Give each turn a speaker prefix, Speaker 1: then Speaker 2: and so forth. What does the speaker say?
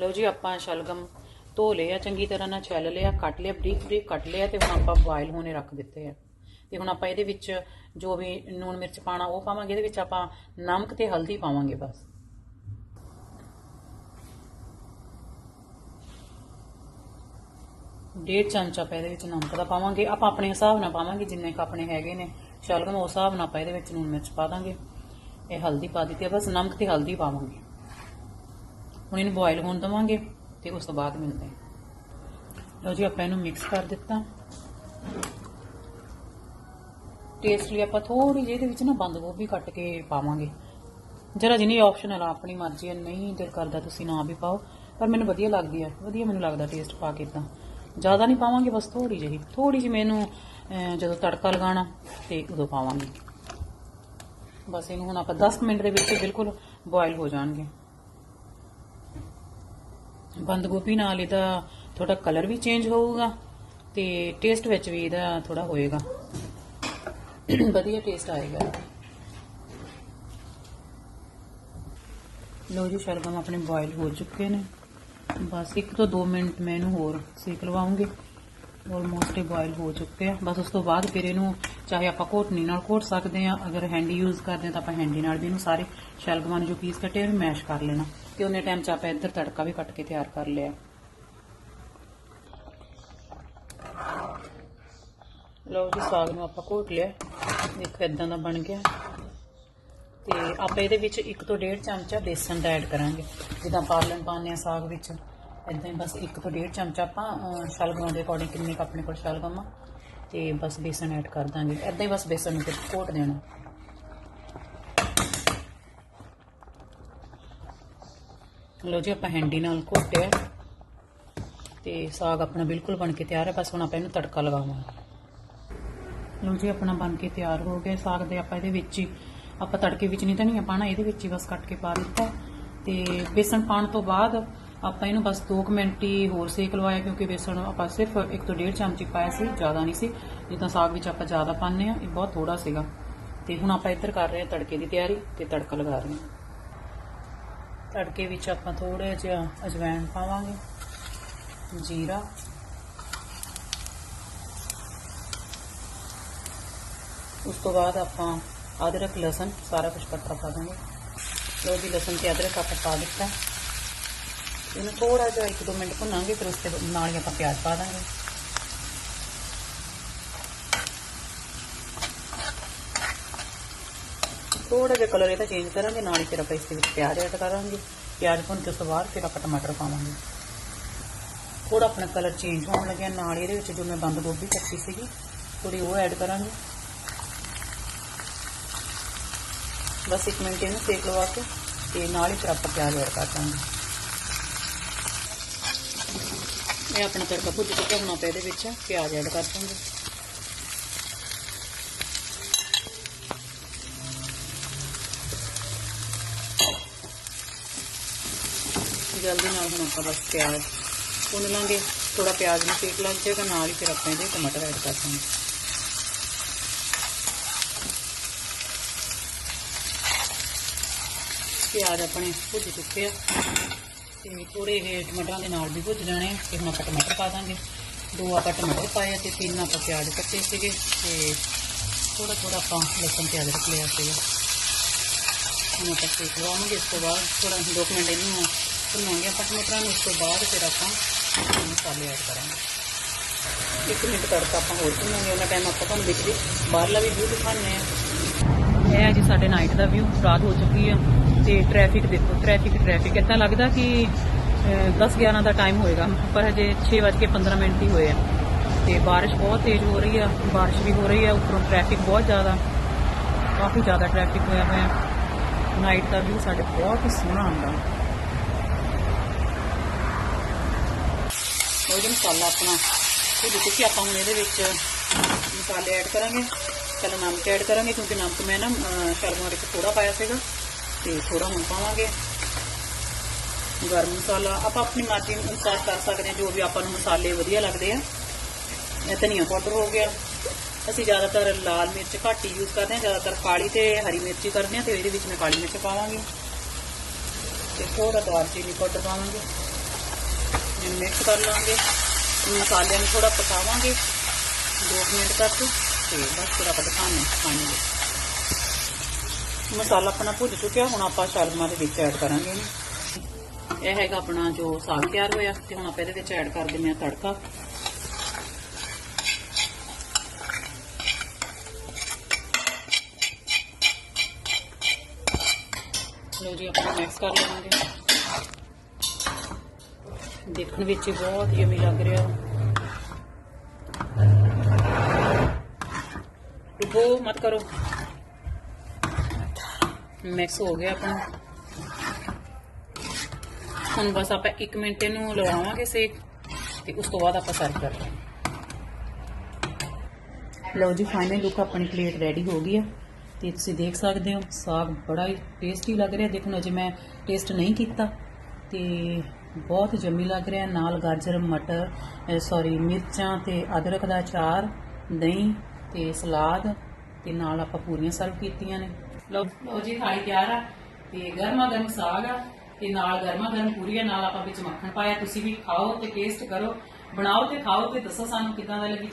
Speaker 1: ਲਓ ਜੀ, ਆਪਾਂ ਸ਼ਲਗਮ ਧੋ ਲਿਆ ਚੰਗੀ ਤਰ੍ਹਾਂ ਨਾਲ ਛਿੱਲ ਲਿਆ ਕੱਟ ਲਿਆ, ਬਰੀਕ ਬਰੀਕ ਕੱਟ ਲਿਆ ਤੇ ਹੁਣ ਆਪਾਂ ਬੋਇਲ ਹੋਣੇ ਰੱਖ ਦਿੱਤੇ ਆ। ਤੇ ਹੁਣ ਆਪਾਂ ਇਹਦੇ ਵਿੱਚ ਜੋ ਵੀ ਨੂਣ ਮਿਰਚ ਪਾਣਾ ਉਹ ਪਾਵਾਂਗੇ, ਇਹਦੇ ਵਿੱਚ ਆਪਾਂ ਨਮਕ ਤੇ ਹਲਦੀ ਪਾਵਾਂਗੇ ਬਸ। ਡੇਢ ਚਮਚਾ ਆਪਾਂ ਇਹਦੇ ਵਿੱਚ ਨਮਕ ਦਾ ਪਾਵਾਂਗੇ, ਆਪਾਂ ਆਪਣੇ ਹਿਸਾਬ ਨਾਲ ਪਾਵਾਂਗੇ, ਜਿੰਨੇ ਕ ਆਪਣੇ ਹੈਗੇ ਨੇ ਸ਼ਲਗਮ, ਉਸ ਹਿਸਾਬ ਨਾਲ ਆਪਾਂ ਇਹਦੇ ਵਿੱਚ ਨੂਣ ਮਿਰਚ ਪਾ ਦਾਂਗੇ। ਇਹ ਹਲਦੀ ਪਾ ਦਿੱਤੀ ਆ, ਬਸ ਨਮਕ ਤੇ ਹਲਦੀ ਪਾਵਾਂਗੇ। ਹੁਣ ਇਹਨੂੰ ਬੋਇਲ ਹੋਣ ਦਵਾਂਗੇ ਤੇ ਉਸ ਤੋਂ ਬਾਅਦ ਮਿਲਦੇ ਹਾਂ। ਲਓ ਜੀ ਆਪਾਂ ਇਹਨੂੰ ਮਿਕਸ ਕਰ ਦਿੱਤਾ। ਟੇਸਟ ਲਈ ਆਪਾਂ ਥੋੜੀ ਜਿਹੀ ਇਹਦੇ ਵਿੱਚ ਨਾ ਬੰਦ ਗੋਭੀ ਕੱਟ ਕੇ ਪਾਵਾਂਗੇ। ਜਰਾ ਜਿੰਨੀ ਆਪਸ਼ਨਲ ਆ ਆਪਣੀ ਮਰਜ਼ੀ ਹੈ ਨਹੀਂ ਦਿਲ ਕਰਦਾ ਤੁਸੀਂ ਨਾ ਵੀ ਪਾਓ ਪਰ ਮੈਨੂੰ ਵਧੀਆ ਲੱਗਦੀ ਹੈ ਵਧੀਆ ਮੈਨੂੰ ਲੱਗਦਾ ਟੇਸਟ ਪਾ ਕੇ ਤਾਂ। ਜ਼ਿਆਦਾ ਨਹੀਂ ਪਾਵਾਂਗੇ ਬਸ ਥੋੜੀ ਜਿਹੀ। ਥੋੜੀ ਜਿਹੀ ਮੈਨੂੰ ਅਹ, ਜਦੋਂ ਤੜਕਾ ਲਗਾਉਣਾ ਤੇ ਉਦੋਂ ਪਾਵਾਂਗੇ। ਬਸ ਇਹਨੂੰ ਹੁਣ ਆਪਾਂ 10 ਮਿੰਟ ਦੇ ਵਿੱਚ ਬਿਲਕੁਲ ਬੋਇਲ ਹੋ ਜਾਣਗੇ। ਬੰਦ ਗੋਭੀ ਨਾਲ ਇਹਦਾ ਥੋੜਾ ਕਲਰ ਵੀ ਚੇਂਜ ਹੋਊਗਾ ਤੇ ਟੇਸਟ ਵਿੱਚ ਵੀ ਇਹਦਾ ਥੋੜਾ ਹੋਏਗਾ। ਵਧੀਆ ਟੇਸਟ ਆਏਗਾ। ਲੋ ਜੀ, ਸ਼ਲਗਮ ਆਪਣੇ ਬੋਇਲ ਹੋ ਚੁੱਕੇ ਨੇ। ਬਸ 1 ਤੋਂ 2 ਮਿੰਟ ਮੈਂ ਇਹਨੂੰ ਹੋਰ ਸੇਕ ਲਵਾਉਂਗੀ। ਆਲਮੋਸਟ ਇਹ ਬੋਇਲ ਹੋ ਚੁੱਕੇ ਆ। ਬਸ ਉਸ ਤੋਂ ਬਾਅਦ ਫਿਰ ਇਹਨੂੰ ਚਾਹੇ ਆਪਾਂ ਘੋਟਣੀ ਨਾਲ ਘੋਟ ਸਕਦੇ ਆ, ਅਗਰ ਹੈਂਡੀ ਯੂਜ਼ ਕਰਦੇ ਆ ਤਾਂ ਆਪਾਂ ਹੈਂਡੀ ਨਾਲ ਵੀ ਇਹਨੂੰ ਸਾਰੇ ਸ਼ਲਗਮਾਂ ਨੂੰ ਜੋ ਪੀਸ ਕੱਟੇ ਉਹਨੂੰ ਮੈਸ਼ ਕਰ ਲੈਣਾ। ਤੇ ਉਹਨੇ ਟਾਈਮ 'ਚ ਆਪਾਂ ਇੱਧਰ ਤੜਕਾ ਵੀ ਕੱਟ ਕੇ ਤਿਆਰ ਕਰ ਲਿਆ। ਲਓ ਜੀ ਸਾਗ ਨੂੰ ਆਪਾਂ ਘੋਟ ਲਿਆ। ਦੇਖੋ ਇਦਾਂ ਦਾ ਬਣ ਗਿਆ। ਤੇ ਆਪਾਂ ਇਹਦੇ ਵਿੱਚ 1 ਤੋਂ 1.5 ਚਮਚਾ ਬੇਸਨ ਦਾ ਐਡ ਕਰਾਂਗੇ। ਜਿੱਦਾਂ ਪਾਲਣ ਪਾਉਂਦੇ ਆ ਸਾਗ ਵਿੱਚ ਇਦਾਂ ਹੀ ਬਸ 1 ਤੋਂ 1.5 ਚਮਚਾ ਆਪਾਂ ਅਹ, ਸ਼ਲਗਮਾਂ ਦੇ ਅਕੋਰਡਿੰਗ ਕਿੰਨੇ ਕੁ ਆਪਣੇ ਕੋਲ ਸ਼ਲਗਮ ਆ ਤੇ ਬਸ ਬੇਸਨ ਐਡ ਕਰ ਦਾਂਗੇ। ਇਦਾਂ ਹੀ ਬਸ ਬੇਸਨ ਨੂੰ ਫਿਰ ਘੋਟ ਦੇਣਾ। ਲਓ ਜੀ, ਆਪਾਂ ਹੈਂਡੀ ਨਾਲ ਘੋਟਿਆ। ਤੇ ਸਾਗ ਆਪਣਾ ਬਿਲਕੁਲ ਬਣ ਕੇ ਤਿਆਰ ਹੈ, ਬਸ ਹੁਣ ਆਪਾਂ ਇਹਨੂੰ ਤੜਕਾ ਲਗਾਵਾਂਗੇ। ਲਓ ਜੀ, ਆਪਣਾ ਬਣ ਕੇ ਤਿਆਰ ਹੋ ਗਿਆ ਸਾਗ ਦੇ, ਆਪਾਂ ਇਹਦੇ ਵਿੱਚ ਹੀ, ਆਪਾਂ ਤੜਕੇ ਵਿੱਚ ਨਹੀਂ ਧਨੀਆ ਪਾਣਾ ਇਹਦੇ ਵਿੱਚ ਹੀ ਬਸ ਕੱਟ ਕੇ ਪਾ ਦਿੱਤਾ। ਤੇ ਬੇਸਣ ਪਾਣ ਤੋਂ ਬਾਅਦ ਆਪਾਂ ਇਹਨੂੰ ਬਸ 2 ਮਿੰਟ ਹੀ ਹੋਰ ਸੇਕ ਲਵਾਇਆ, ਕਿਉਂਕਿ ਬੇਸਣ ਆਪਾਂ ਸਿਰਫ 1 ਤੋਂ 1.5 ਚਮਚੀ ਪਾਇਆ ਸੀ, ਜ਼ਿਆਦਾ ਨਹੀਂ ਸੀ। ਜਿੱਦਾਂ ਸਾਗ ਵਿੱਚ ਆਪਾਂ ਜ਼ਿਆਦਾ ਪਾਉਂਦੇ ਆ ਇਹ ਬਹੁਤ ਥੋੜਾ ਸੀਗਾ। ਤੇ ਹੁਣ ਆਪਾਂ ਇੱਧਰ ਕਰ ਰਹੇ ਹਾਂ ਤੜਕੇ ਦੀ ਤਿਆਰੀ ਤੇ ਤੜਕਾ ਲਗਾ ਰਹੇ ਹਾਂ। ਤੜਕੇ ਵਿੱਚ ਆਪਾਂ ਥੋੜਾ ਜਿਹਾ ਅਜਵਾਇਣ ਪਾਵਾਂਗੇ ਜੀਰਾ ਉਸ ਤੋਂ ਬਾਅਦ ਆਪਾਂ ਅਦਰਕ ਲਸਣ ਸਾਰਾ ਕੁਝ ਇਕੱਠਾ ਪਾ ਦਾਂਗੇ ਲੋ ਜੀ ਲਸਣ ਤੇ ਅਦਰਕ ਆਪਾਂ ਪਾ ਦਿੱਤਾ ਇਹਨੂੰ ਥੋੜਾ ਜਿਹਾ 1-2 ਮਿੰਟ ਭੁੰਨਾਂਗੇ ਫਿਰ ਉਸ ਤੇ ਨਾਲ ਹੀ ਆਪਾਂ ਪਿਆਜ਼ ਪਾ ਦਾਂਗੇ ਥੋੜਾ ਜਿਹਾ ਕਲਰ ਇਹਦਾ ਚੇਂਜ ਕਰਾਂਗੇ, ਨਾਲ ਹੀ ਫਿਰ ਆਪਾਂ ਇਸ ਦੇ ਵਿੱਚ ਪਿਆਜ਼ ਐਡ ਕਰਾਂਗੇ। ਪਿਆਜ਼ ਭੁੰਨ ਕੇ ਉਸ ਤੋਂ ਬਾਅਦ ਫਿਰ ਆਪਾਂ ਟਮਾਟਰ ਪਾਵਾਂਗੇ। ਥੋੜਾ ਆਪਣਾ ਕਲਰ ਚੇਂਜ ਹੋਣ ਲੱਗਿਆ। ਨਾਲ ਇਹਦੇ ਵਿੱਚ ਜੋ ਮੈਂ ਬੰਦ ਗੋਭੀ ਕੱਟੀ ਸੀਗੀ ਥੋੜੀ ਉਹ ਐਡ ਕਰਾਂਗੇ। ਬਸ 1 ਮਿੰਟ ਇਹਨੂੰ ਸੇਕ ਲਵਾ ਕੇ ਤੇ ਨਾਲ ਹੀ ਫਿਰ ਆਪਾਂ ਪਿਆਜ਼ ਐਡ ਕਰ ਦਾਂਗੇ। ਇਹ ਆਪਣਾ ਤੜਕਾ ਭੁੱਜ ਚੁੱਕਿਆ ਹੁਣ ਆਪਾਂ ਇਹਦੇ ਵਿੱਚ। ਪਿਆਜ਼ ਐਡ ਕਰ ਦਾਂਗੇ। ਜਲਦੀ ਨਾਲ ਹੁਣ ਆਪਾਂ ਬਸ ਪਿਆਜ਼ ਭੁੰਨ ਲਾਂਗੇ ਥੋੜਾ ਪਿਆਜ਼ ਨੂੰ ਸੇਕ ਲੱਗ ਜਾਏਗਾ ਨਾਲ ਹੀ ਫਿਰ ਆਪਾਂ ਇਹਦੇ ਟਮਾਟਰ ਐਡ ਕਰ ਦਾਂਗੇ ਪਿਆਜ਼ ਆਪਣੇ ਭੁੱਜ ਚੁੱਕੇ ਆ ਤੇ ਥੋੜੇ ਇਹ ਟਮਾਟਰਾਂ ਦੇ ਨਾਲ ਵੀ ਭੁੱਜ ਜਾਣੇ ਆ ਤੇ ਹੁਣ ਆਪਾਂ ਟਮਾਟਰ ਪਾ ਦਾਂਗੇ। ਦੋ ਆਪਾਂ ਟਮਾਟਰ ਪਾਏ ਆ ਤੇ ਤਿੰਨ ਆਪਾਂ ਪਿਆਜ਼ ਕੱਟੇ ਸੀਗੇ ਤੇ ਥੋੜਾ ਥੋੜਾ ਆਪਾਂ ਲਸਣ ਪਿਆਜ਼ ਰੱਖ ਲਿਆ ਸੀਗਾ। ਹੁਣ ਆਪਾਂ ਸੇਕ ਲਵਾਵਾਂਗੇ ਇਸ ਤੋਂ ਬਾਅਦ ਥੋੜਾ ਦੋ ਕੁ ਮਿੰਟ ਇਹਨੂੰ ਭੁੰਨਾਂਗੇ ਆਪਾਂ ਟਮਾਟਰਾਂ ਨੂੰ ਉਸ ਤੋਂ ਬਾਅਦ ਫਿਰ ਆਪਾਂ ਮਸਾਲੇ ਐਡ ਕਰਾਂਗੇ। ਇੱਕ ਮਿੰਟ ਤੜਕਾ ਆਪਾਂ ਹੋਰ ਭੁੰਨਾਂਗੇ, ਉਹਨਾਂ ਟਾਈਮ ਆਪਾਂ ਤੁਹਾਨੂੰ ਵਿੱਚ ਬਾਹਰਲਾ ਵੀ ਵਿਊ ਦਿਖਾਉਂਦੇ ਆ ਇਹ ਹੈ ਜੀ ਸਾਡੇ ਨਾਈਟ ਦਾ ਵਿਊ ਰਾਤ ਹੋ ਚੁੱਕੀ ਆ ਤੇ ਟ੍ਰੈਫਿਕ ਦੇਖੋ ਟ੍ਰੈਫਿਕ ਟ੍ਰੈਫਿਕ ਇਦਾਂ ਲੱਗਦਾ ਕਿ 10 11 ਦਾ ਟਾਈਮ ਹੋਏਗਾ, ਪਰ ਹਜੇ 6:15 ਮਿੰਟ ਹੀ ਹੋਏ ਆ। ਤੇ ਬਾਰਿਸ਼ ਬਹੁਤ ਤੇਜ਼ ਹੋ ਰਹੀ ਆ, ਬਾਰਿਸ਼ ਵੀ ਹੋ ਰਹੀ ਆ, ਉੱਪਰੋਂ ਟ੍ਰੈਫਿਕ ਬਹੁਤ ਜ਼ਿਆਦਾ, ਕਾਫੀ ਜ਼ਿਆਦਾ ਟ੍ਰੈਫਿਕ ਹੋਇਆ ਹੋਇਆ। ਨਾਈਟ ਦਾ ਵਿਊ ਸਾਡੇ ਬਹੁਤ ਹੀ ਸੋਹਣਾ ਆਉਂਦਾ। ਉਹ ਜਿਹੜਾ ਮਸਾਲਾ ਆਪਣਾ ਉਹ ਦੇਖੋ ਕਿ ਆਪਾਂ ਹੁਣ ਇਹਦੇ ਵਿੱਚ ਮਸਾਲੇ ਐਡ ਕਰਾਂਗੇ। ਪਹਿਲਾਂ ਨਮਕ ਐਡ ਕਰਾਂਗੇ ਕਿਉਂਕਿ ਨਮਕ ਮੈਂ ਨਾ ਸ਼ਰਮਾ ਵਿੱਚ ਥੋੜਾ ਪਾਇਆ ਸੀਗਾ ਤੇ ਥੋੜਾ ਹੁਣ ਪਾਵਾਂਗੇ। ਗਰਮ ਮਸਾਲਾ ਆਪਾਂ ਆਪਣੀ ਮਰਜ਼ੀ ਅਨੁਸਾਰ ਕਰ ਸਕਦੇ ਹਾਂ, ਜੋ ਵੀ ਆਪਾਂ ਨੂੰ ਮਸਾਲੇ ਵਧੀਆ ਲੱਗਦੇ ਆ। ਇਹ ਧਨੀਆ ਪਾਊਡਰ ਹੋ ਗਿਆ। ਅਸੀਂ ਜ਼ਿਆਦਾਤਰ ਲਾਲ ਮਿਰਚ ਘੱਟ ਹੀ ਯੂਜ਼ ਕਰਦੇ ਹਾਂ, ਜ਼ਿਆਦਾਤਰ ਕਾਲੀ ਤੇ ਹਰੀ ਮਿਰਚ ਹੀ ਕਰਦੇ ਹਾਂ ਤੇ ਇਹਦੇ ਵਿੱਚ ਮੈਂ ਕਾਲੀ ਮਿਰਚ ਪਾਵਾਂਗੀ। ਤੇ ਥੋੜਾ ਦਾਲਚੀਨੀ ਪਾਊਡਰ ਪਾਵਾਂਗੇ। ਮਿਕਸ ਕਰ ਲਾਂਗੇ। ਮਸਾਲਿਆਂ ਨੂੰ ਥੋੜਾ ਪਕਾਵਾਂਗੇ। 2 ਮਿੰਟ ਤੱਕ। ਤੇ ਬਸ ਫਿਰ ਆਪਾਂ ਦਿਖਾਣੇ ਖਾਣੇ ਮਸਾਲਾ ਆਪਣਾ ਭੁੱਜ ਚੁੱਕਿਆ। ਹੁਣ ਆਪਾਂ ਸ਼ਲਗਮਾਂ ਦੇ ਵਿੱਚ ਐਡ ਕਰਾਂਗੇ ਇਹਨੂੰ। ਇਹ ਹੈਗਾ ਆਪਣਾ ਜੋ ਸਾਗ ਤਿਆਰ ਹੋਇਆ। ਤੇ ਹੁਣ ਆਪਾਂ ਇਹਦੇ ਵਿੱਚ ਐਡ ਕਰ ਦਿੰਦੇ ਆ ਤੜਕਾ। ਲੋ ਜੀ, ਆਪਾਂ ਮਿਕਸ ਕਰ ਲਵਾਂਗੇ ਦੇਖਣ ਵਿੱਚ ਹੀ ਬਹੁਤ ਯਮੀ ਲੱਗ ਰਿਹਾ। ਡੁਬੋ ਮਤ ਕਰੋ। ਮਿਕਸ ਹੋ ਗਿਆ ਆਪਣਾ। ਹੁਣ ਬਸ ਆਪਾਂ 1 ਮਿੰਟ ਇਹਨੂੰ ਲਵਾਵਾਂਗੇ ਸੇਕ ਤੇ ਉਸ ਤੋਂ ਬਾਅਦ ਆਪਾਂ ਸਰਵ ਕਰ ਲਾਂਗੇ ਲਓ ਜੀ ਫਾਈਨਲ ਲੁੱਕ ਆਪਣੀ ਪਲੇਟ ਰੈਡੀ ਹੋ ਗਈ ਆ। ਤੇ ਤੁਸੀਂ ਦੇਖ ਸਕਦੇ ਹੋ, ਸਾਗ ਬੜਾ ਹੀ ਟੇਸਟੀ ਲੱਗ ਰਿਹਾ। ਦੇਖੋ ਅਜੇ ਮੈਂ ਟੇਸਟ ਨਹੀਂ ਕੀਤਾ ਤੇ ਬਹੁਤ ਜੰਮੀ ਲੱਗ ਰਿਹਾ, ਨਾਲ ਗਾਜਰ, ਮਟਰ ਸੌਰੀ ਮਿਰਚਾਂ ਤੇ ਅਦਰਕ ਦਾ ਅਚਾਰ, ਦਹੀਂ ਤੇ ਸਲਾਦ ਤੇ ਨਾਲ ਆਪਾਂ ਪੂਰੀਆਂ ਸਰਵ ਕੀਤੀਆਂ ਨੇ। ਲਓ ਲਓ ਜੀ ਥਾਲੀ ਤਿਆਰ ਆ ਤੇ ਗਰਮਾ ਗਰਮ ਸਾਗ ਆ ਤੇ ਨਾਲ ਗਰਮਾ ਗਰਮ ਪੂਰੀਆਂ ਨਾਲ ਆਪਾਂ ਵਿੱਚ ਮੱਖਣ ਪਾਇਆ, ਤੁਸੀਂ ਵੀ ਖਾਓ ਤੇ ਟੇਸਟ ਕਰੋ। ਬਣਾਓ ਤੇ ਖਾਓ ਤੇ ਦੱਸੋ ਸਾਨੂੰ ਕਿਦਾਂ ਦਾ ਲੱਗੀ